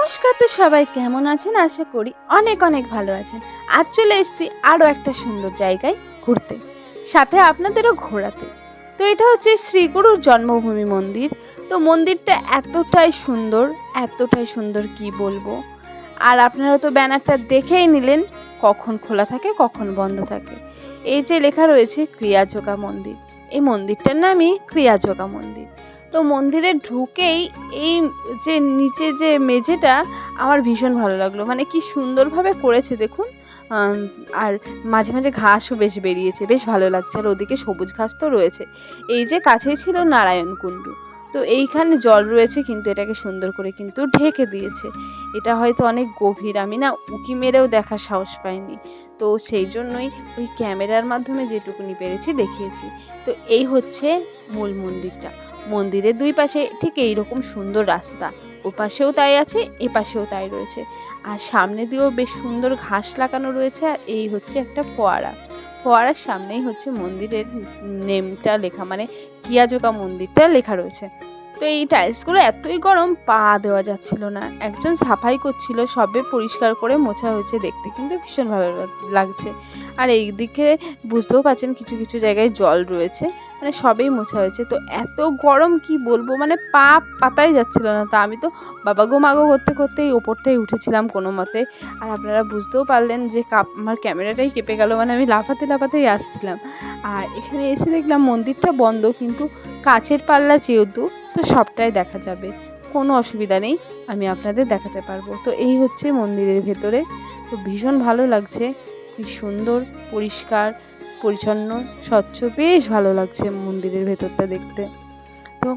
নমস্কার তো সবাই, কেমন আছেন? আশা করি অনেক অনেক ভালো আছেন। আজ চলে এসেছি আরও একটা সুন্দর জায়গায় ঘুরতে, সাথে আপনাদেরও ঘোরাতে। তো এটা হচ্ছে শ্রীগুরুর জন্মভূমি মন্দির। তো মন্দিরটা এতটাই সুন্দর এতটাই সুন্দর কি বলব? আর আপনারা তো ব্যানারটা দেখেই নিলেন, কখন খোলা থাকে, কখন বন্ধ থাকে। এই যে লেখা রয়েছে ক্রিয়াযোগা মন্দির। এই মন্দিরটার নামই ক্রিয়াযোগা মন্দির। তো মন্দিরে ঢুকেই এই যে নিচে যে মেঝেটা আমার ভীষণ ভালো লাগল। মানে কি সুন্দরভাবে করেছে দেখুন। আর মাঝে মাঝে ঘাসও বেশ বেরিয়েছে, বেশ ভালো লাগছে। আর ওদিকে সবুজ ঘাস তো রয়েছে। এই যে কাছেই ছিল নারায়ণ কুণ্ডু। তো এইখানে জল রয়েছে কিন্তু এটাকে সুন্দর করে কিন্তু ঢেকে দিয়েছে। এটা হয়তো অনেক গভীর, আমি না উকি মেরেও দেখার সাহস পাইনি। তো সেই জন্যই ওই ক্যামেরার মাধ্যমে যেটুকুনি পেরেছি দেখিয়েছি। তো এই হচ্ছে মূল মন্দিরটা। মন্দিরের দুই পাশে ঠিক এই রকম সুন্দর রাস্তা। ও পাশেও তাই আছে, এ পাশেও তাই রয়েছে। আর সামনে দিয়েও বেশ সুন্দর ঘাস লাগানো রয়েছে, আর এই হচ্ছে একটা ফোয়ারা। ফোয়ারার সামনেই হচ্ছে মন্দিরের নেমটা লেখা মানে কিয়াজোকা মন্দিরটা লেখা রয়েছে। তো এই টাইলসগুলো এতই গরম, পা দেওয়া যাচ্ছিল না। একজন সাফাই করছিল, সবে পরিষ্কার করে মোছা হয়েছে দেখতে, কিন্তু ভীষণ ভালো লাগ- লাগছে। আর এই দিকে বুঝতেও পারছেন কিছু কিছু জায়গায় জল রয়েছে মানে সবেই মোছা হয়েছে। তো এত গরম কি বলব মানে পা পাতাই যাচ্ছিল না। তো আমি তো বাবা গো মাগো করতে করতে এই ওপরটাই উঠেছিলাম কোনো মতে। আর আপনারা বুঝতেও পারলেন যে কাপ, আমার ক্যামেরাটাই কেঁপে গেল মানে আমি লাফাতে লাফাতেই আসছিলাম। আর এখানে এসে দেখলাম মন্দিরটা বন্ধ, কিন্তু কাছের পাল্লা যেহেতু, তো সবটাই দেখা যাবে। কোনো অসুবিধা নেই, আমি আপনাদের দেখাতে পারব। তো এই হচ্ছে মন্দিরের ভেতরে। তো ভীষণ ভালো লাগছে। কি সুন্দর, পরিষ্কার, পরিচ্ছন্ন, স্বচ্ছ, বেশ ভালো লাগছে মন্দিরের ভেতরটা দেখতে। তো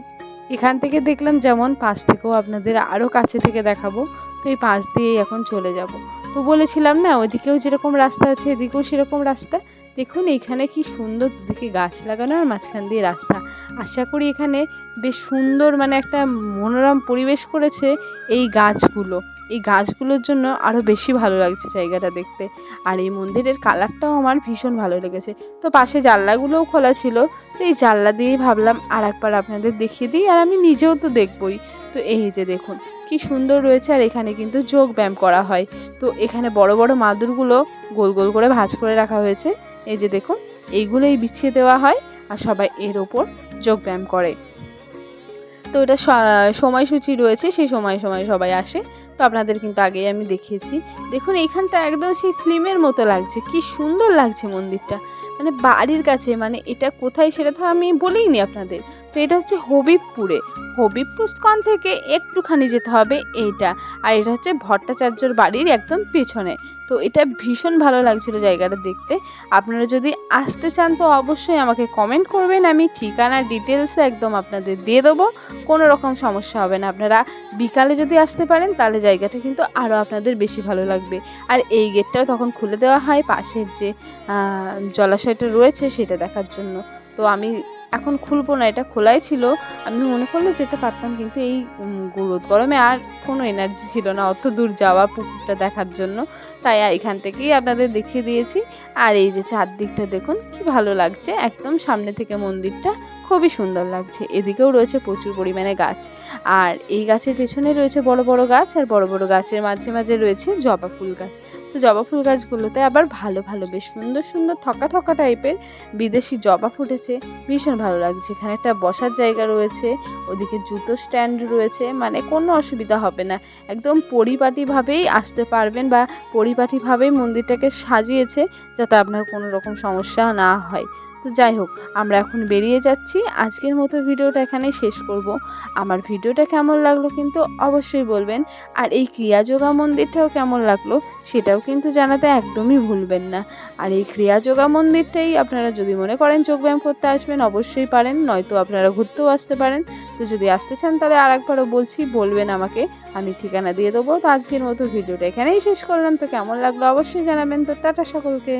এখান থেকে দেখলাম যেমন পাশ থেকেও আপনাদের আরও কাছে থেকে দেখাবো, তো এই পাশ দিয়েই এখন চলে যাব। তো বলেছিলাম না, ওইদিকেও যেরকম রাস্তা আছে, এদিকেও সেরকম রাস্তা। দেখুন এখানে কি সুন্দর দুদিকে গাছ লাগানো আর মাঝখান দিয়ে রাস্তা। আশা করি এখানে বেশ সুন্দর মানে একটা মনোরম পরিবেশ করেছে এই গাছগুলো। এই গাছগুলোর জন্য আরও বেশি ভালো লাগছে জায়গাটা দেখতে। আর এই মন্দিরের কালারটাও আমার ভীষণ ভালো লেগেছে। তো পাশে জানলাগুলোও খোলা ছিল, তো এই জানলা দিয়েই ভাবলাম আর একবার আপনাদের দেখিয়ে দিই আর আমি নিজেও তো দেখবই। তো এই যে দেখুন, কি সুন্দর রয়েছে আর এখানে কিন্তু যোগ ব্যায়াম করা হয়। তো এখানে বড় বড় মাদুরগুলো গোল গোল করে ভাঁজ করে রাখা হয়েছে। এই যে দেখুন, এইগুলোই বিছিয়ে দেওয়া হয় আর সবাই এর ওপর যোগ ব্যায়াম করে। তো এটা সময়সূচি রয়েছে, সেই সময় সময় সবাই আসে। তো আপনাদের কিন্তু আগেই আমি দেখিয়েছি। দেখুন, এইখানটা একদম সেই ফিল্মের মতো লাগছে। কি সুন্দর লাগছে মন্দিরটা। মানে বাড়ির কাছে মানে এটা কোথায় সেটা তো আমি বলিনি আপনাদের। তো এটা হচ্ছে হবিবপুরে। হবিবপুর স্কন থেকে একটুখানি যেতে হবে এইটা। আর এটা হচ্ছে ভট্টাচার্যর বাড়ির একদম পেছনে। তো এটা ভীষণ ভালো লাগছিল জায়গাটা দেখতে। আপনারা যদি আসতে চান তো অবশ্যই আমাকে কমেন্ট করবেন। আমি ঠিকানা ডিটেলস একদম আপনাদের দিয়ে দেবো। কোনো রকম সমস্যা হবে না। আপনারা বিকালে যদি আসতে পারেন, তাহলে জায়গাটা কিন্তু আরও আপনাদের বেশি ভালো লাগবে। আর এই গেটটাও তখন খুলে দেওয়া হয়। পাশের যে জলাশয়টা রয়েছে সেটা দেখার জন্য। তো আমি এখন খুলবো না, এটা খোলাই ছিল। আমি মনে করলে যেতে পারতাম, কিন্তু এই রোদ গরমে আর কোনো এনার্জি ছিল না, অত দূর যাওয়া পুকুরটা দেখার জন্য। তাই এখান থেকেই আপনাদের দেখিয়ে দিয়েছি। আর এই যে চারদিকটা দেখুন, কি ভালো লাগছে। একদম সামনে থেকে মন্দিরটা খুবই সুন্দর লাগছে। এদিকেও রয়েছে প্রচুর পরিমাণে গাছ। আর এই গাছের পেছনে রয়েছে বড় বড় গাছ, আর বড় বড় গাছের মাঝে মাঝে রয়েছে জবা ফুল গাছ। তো জবা ফুল গাছগুলোতে আবার ভালো ভালো, বেশ সুন্দর সুন্দর থকা থকা টাইপের বিদেশি জবা ফুটেছে। ভীষণ ভালো লাগছে। এখানে একটা বসার জায়গা রয়েছে, ওদিকে জুতো স্ট্যান্ড রয়েছে। মানে কোনো অসুবিধা হবে না। একদম পরিপাটিভাবেই আসতে পারবেন বা পরিপাটিভাবেই মন্দিরটাকে সাজিয়েছে যাতে আপনার কোনো রকম সমস্যা না হয়। তো যাই হোক, আমরা এখন বেরিয়ে যাচ্ছি। আজকের মতো ভিডিওটা এখানে শেষ করব। আমার ভিডিওটা কেমন লাগল কিন্তু অবশ্যই বলবেন। আর এই ক্রিয়াযোগা মন্দিরটাও কেমন লাগল সেটাও কিন্তু জানাতে একদমই ভুলবেন না। আর এই ক্রিয়াযোগা মন্দিরটাই আপনারা যদি মনে করেন যোগব্যায়াম করতে আসবেন, অবশ্যই পারেন, নয়তো আপনারা ঘুরতেও আসতে পারেন। তো যদি আসতে চান তাহলে আর আরেকবারও বলছি, বলবেন আমাকে, আমি ঠিকানা দিয়ে দেবো। তো আজকের মতো ভিডিওটা এখানেই শেষ করলাম। তো কেমন লাগল অবশ্যই জানাবেন। তো টাটা সকলকে।